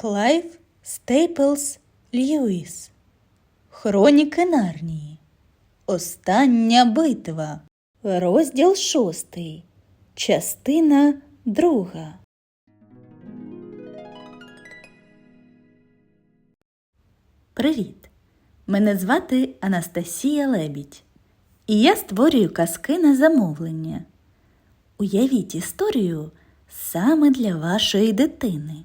Клайв Стейплс Льюіс. Хроніки Нарнії. Остання битва. Розділ шостий. Частина друга. Привіт! Мене звати Анастасія Лебідь. І я створюю казки на замовлення. Уявіть історію саме для вашої дитини,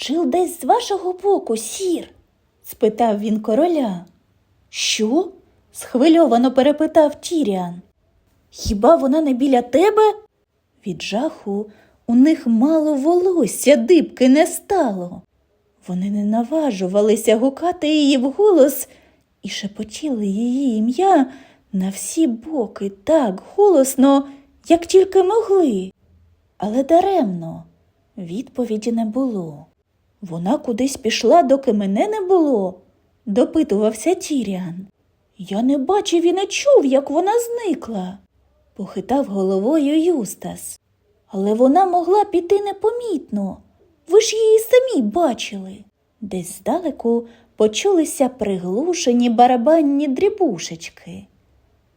Чил десь з вашого боку, сір? спитав він короля. Що? схвильовано перепитав Тіріан. Хіба вона не біля тебе? Від жаху у них мало волосся дибки не стало. Вони не наважувалися гукати її вголос і шепотіли її ім'я на всі боки так голосно, як тільки могли. Але даремно відповіді не було. Вона кудись пішла, доки мене не було, допитувався Тіріан. Я не бачив і не чув, як вона зникла, похитав головою Юстас. Але вона могла піти непомітно. Ви ж її самі бачили. Десь здалеку почулися приглушені барабанні дрібушечки.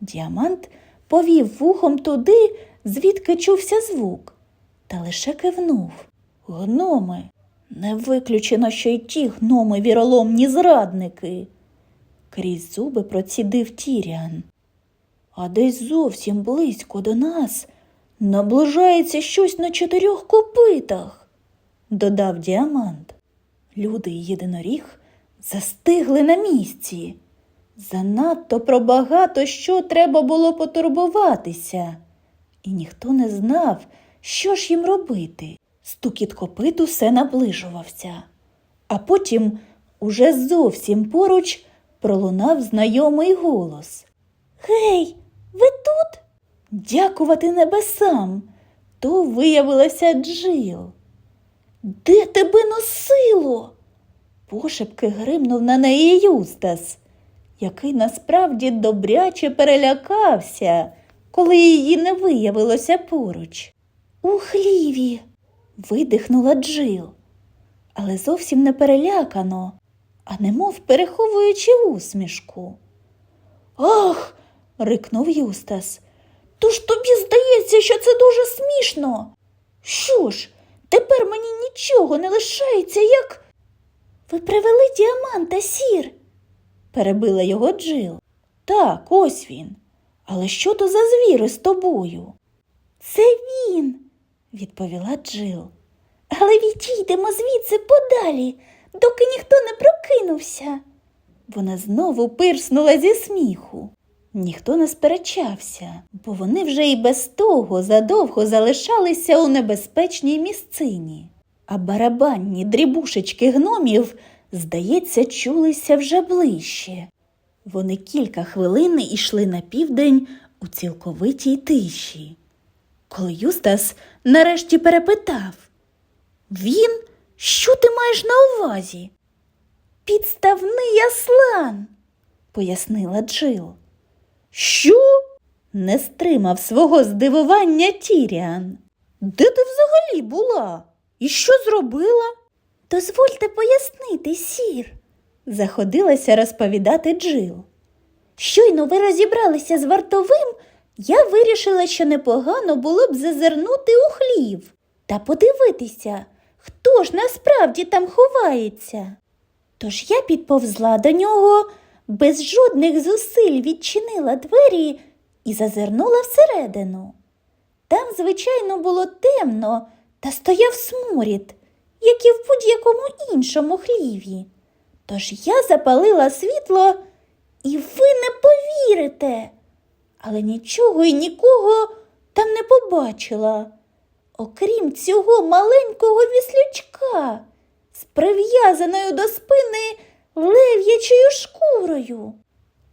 Діамант повів вухом туди, звідки чувся звук, та лише кивнув. Гноми. Не виключено, що й ті гноми віроломні зрадники. Крізь зуби процідив Тіріан. А десь зовсім близько до нас наближається щось на чотирьох копитах, додав діамант. Люди й єдиноріг застигли на місці. Занадто про багато що треба було потурбуватися, і ніхто не знав, що ж їм робити. Стукіт копит усе наближувався, а потім уже зовсім поруч пролунав знайомий голос. Гей, ви тут? Дякувати небесам. То виявилася Джил. Де тебе носило? Пошепки гримнув на неї Юстас, який насправді добряче перелякався, коли її не виявилося поруч. У хліві. Видихнула Джил, але зовсім не перелякано, а немов переховуючи усмішку. Ах. рикнув Юстас. То ж тобі здається, що це дуже смішно. Що ж, тепер мені нічого не лишається, як. Ви привели діаманта, сір, перебила його Джил. Так, ось він. Але що то за звіри з тобою? Це він, відповіла Джил. Але відійдемо звідси подалі, доки ніхто не прокинувся. Вона знову пирснула зі сміху. Ніхто не сперечався, бо вони вже і без того задовго залишалися у небезпечній місцині, а барабанні дрібушечки гномів, здається, чулися вже ближче. Вони кілька хвилин йшли на південь у цілковитій тиші. Коли Юстас нарешті перепитав Він? Що ти маєш на увазі? Підставний аслан, пояснила Джил. Що? не стримав свого здивування Тіріан. Де ти взагалі була? І що зробила? Дозвольте пояснити, сір, заходилася розповідати Джил. Щойно ви розібралися з вартовим, я вирішила, що непогано було б зазирнути у хлів та подивитися, хто ж насправді там ховається. Тож я підповзла до нього, без жодних зусиль відчинила двері і зазирнула всередину. Там, звичайно, було темно та стояв сморід, як і в будь-якому іншому хліві. Тож я запалила світло, і ви не повірите. Але нічого і нікого там не побачила. окрім цього маленького віслючка з прив'язаною до спини лев'ячою шкурою.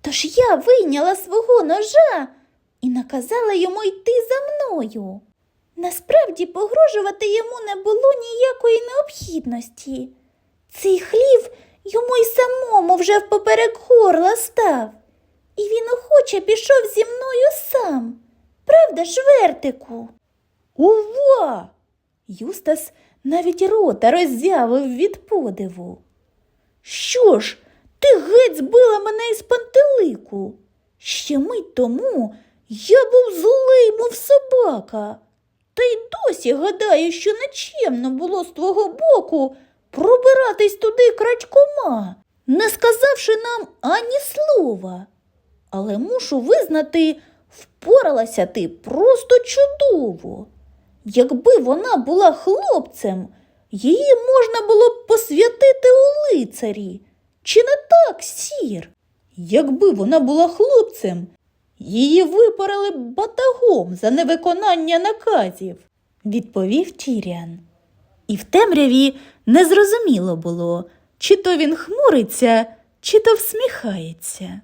Тож я вийняла свого ножа і наказала йому йти за мною. Насправді погрожувати йому не було ніякої необхідності. Цей хлів йому й самому вже впоперек горла став, і він охоче пішов зі мною сам. Правда ж, вертику? Ува! Юстас навіть рота роззявив від подиву. Що ж, ти геть збила мене із пантелику. Ще мить тому я був злий, мов собака. Та й досі гадаю, що нечемно було з твого боку пробиратись туди крадькома, не сказавши нам ані слова. Але мушу визнати, впоралася ти просто чудово. Якби вона була хлопцем, її можна було б посвятити у лицарі. Чи не так, сір? Якби вона була хлопцем, її випарили б батагом за невиконання наказів, відповів Тіріан. І в темряві незрозуміло було, чи то він хмуриться, чи то всміхається.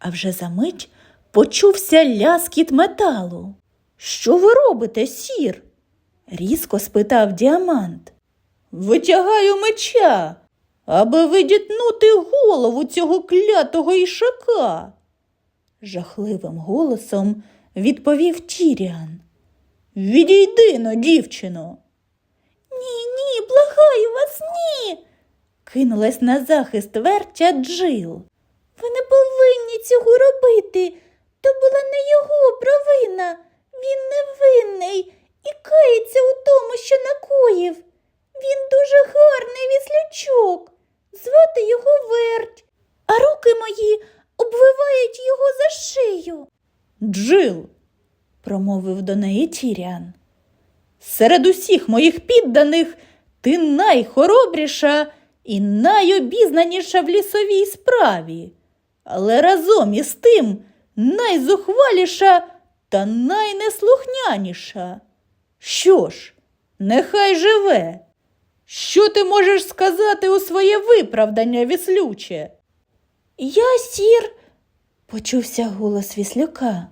А вже за мить почувся ляскіт металу. Що ви робите, сір? різко спитав діамант. Витягаю меча, аби видітнути голову цього клятого ішака. Жахливим голосом відповів Тіріан. Відійди но, дівчино. Ні, ні, благаю вас, ні. кинулась на захист вертя Джил. Цього робити. То була не його провина. Він невинний і кається у тому, що накоїв. Він дуже гарний віслючок. Звати його верть, а руки мої обвивають його за шию. Джил, промовив до неї Тіріан. Серед усіх моїх підданих ти найхоробріша і найобізнаніша в лісовій справі, але разом із тим найзухваліша та найнеслухняніша. Що ж, нехай живе. Що ти можеш сказати у своє виправдання, віслюче? Я сір, почувся голос віслюка.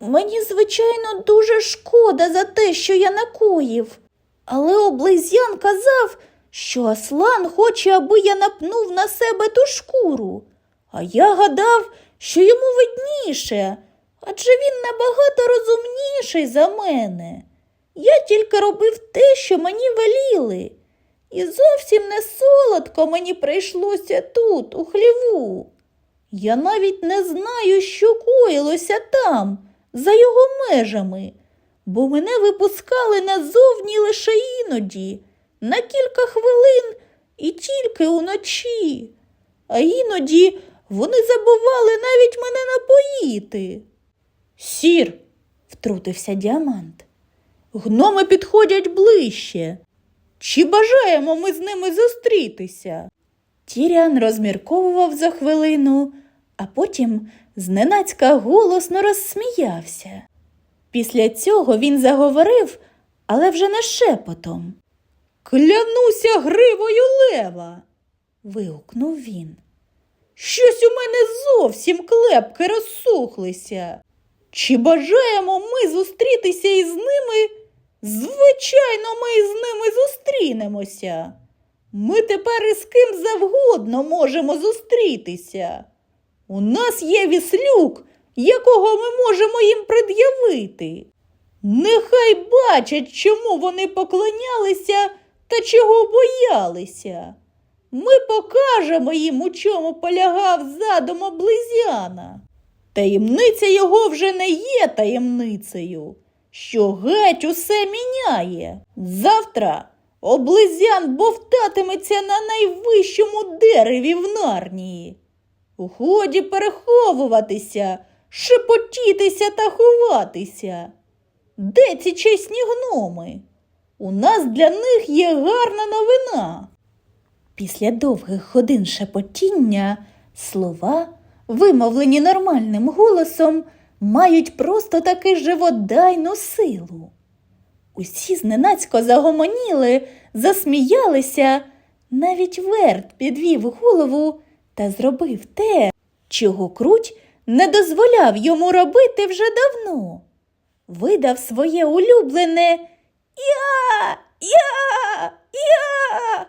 Мені, звичайно, дуже шкода за те, що я накоїв, але облизян казав, що Аслан хоче, аби я напнув на себе ту шкуру, а я гадав, що йому видніше, адже він набагато розумніший за мене. Я тільки робив те, що мені веліли, і зовсім не солодко мені прийшлося тут, у хліву. Я навіть не знаю, що коїлося там, за його межами, бо мене випускали назовні лише іноді, на кілька хвилин і тільки уночі. А іноді вони забували навіть мене напоїти. Сір, втрутився діамант. Гноми підходять ближче. Чи бажаємо ми з ними зустрітися? Тіріан розмірковував за хвилину, а потім зненацька голосно розсміявся. Після цього він заговорив, але вже не шепотом. Клянуся гривою лева. вигукнув він. Щось у мене зовсім клепки розсухлися. Чи бажаємо ми зустрітися із ними? Звичайно, ми із ними зустрінемося. Ми тепер із ким завгодно можемо зустрітися. У нас є віслюк, якого ми можемо їм пред'явити. Нехай бачать, чому вони поклонялися та чого боялися. Ми покажемо їм, у чому полягав задум облизяна. Таємниця його вже не є таємницею, що геть усе міняє. Завтра облизян бовтатиметься на найвищому дереві в нарнії. Годі переховуватися, шепотітися та ховатися. Де ці чесні гноми? У нас для них є гарна новина. Після довгих годин шепотіння слова, вимовлені нормальним голосом, мають просто таки живодайну силу. Усі зненацько загомоніли, засміялися. Навіть верт підвів голову та зробив те, чого круть не дозволяв йому робити вже давно. Видав своє улюблене Я, я, я.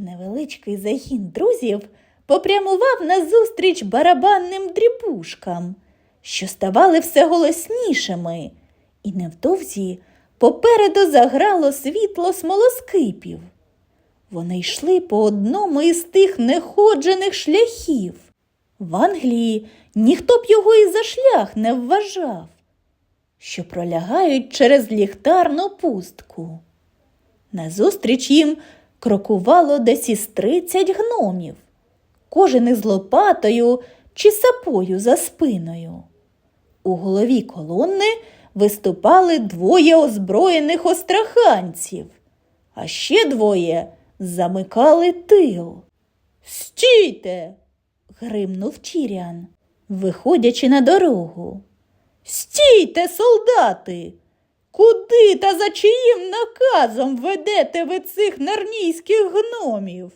Невеличкий загін друзів попрямував назустріч барабанним дрібушкам, що ставали все голоснішими, і невдовзі попереду заграло світло смолоскипів. Вони йшли по одному із тих неходжених шляхів. В Англії ніхто б його і за шлях не вважав, що пролягають через ліхтарну пустку. Назустріч їм крокувало десь із тридцять гномів, кожен із лопатою чи сапою за спиною. У голові колони виступали двоє озброєних остраханців, а ще двоє замикали тил. Стійте. гримнув Тіріан, виходячи на дорогу. Стійте, солдати! Куди та за чиїм наказом ведете ви цих нарнійських гномів?